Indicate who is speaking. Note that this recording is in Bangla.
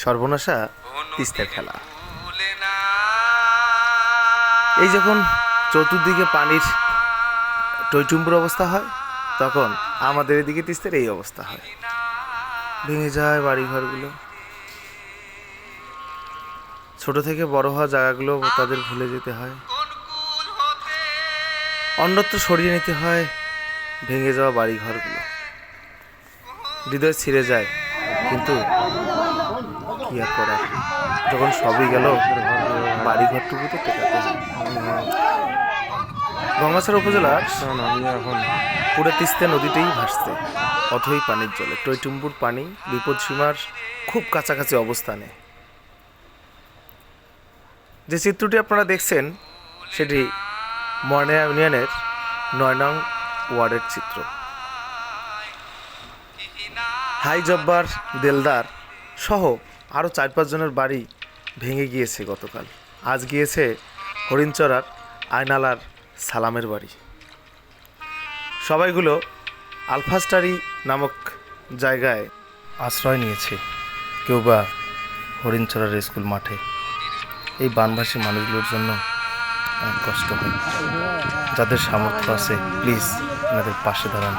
Speaker 1: সর্বনাশা তিস্তার খেলা। এই যখন চতুর্দিকে পানির টইটুম্বুর অবস্থা হয়, তখন আমাদের এদিকে তিস্তার এই অবস্থা হয়। ভেঙে যায় বাড়িঘরগুলো। ছোট থেকে বড় হওয়া জায়গাগুলো তাদের ভুলে যেতে হয়। অন্যত্র সরিয়ে নিতে হয় ভেঙে যাওয়া বাড়িঘরগুলো। হৃদয় ছিঁড়ে যায়, কিন্তু যখন সবই গেল, বাড়িঘরটুকু তো টেকাতে গঙ্গাছড়া উপজেলার
Speaker 2: আমি এখন
Speaker 1: পুরো তিস্তা নদীতেই ভাসছে অথই পানির জলে। টইটুম্বুর পানি বিপদ সীমার খুব কাছাকাছি অবস্থানে। যে চিত্রটি আপনারা দেখছেন, সেটি ময়না ইউনিয়নের নয় নং ওয়ার্ডের চিত্র। হাই জব্বার, দেলদার সহ আরও চার পাঁচজনের বাড়ি ভেঙে গিয়েছে গতকাল। আজ গিয়েছে হরিণচরার আয়নালার সালামের বাড়ি। সবাইগুলো আলফাস্টারি নামক জায়গায় আশ্রয় নিয়েছে, কেউ বা হরিণচরার স্কুল মাঠে। এই বানভাসী মানুষগুলোর জন্য অনেক কষ্ট হয়। যাদের সামর্থ্য আছে, প্লিজ, এনাদের পাশে দাঁড়ান।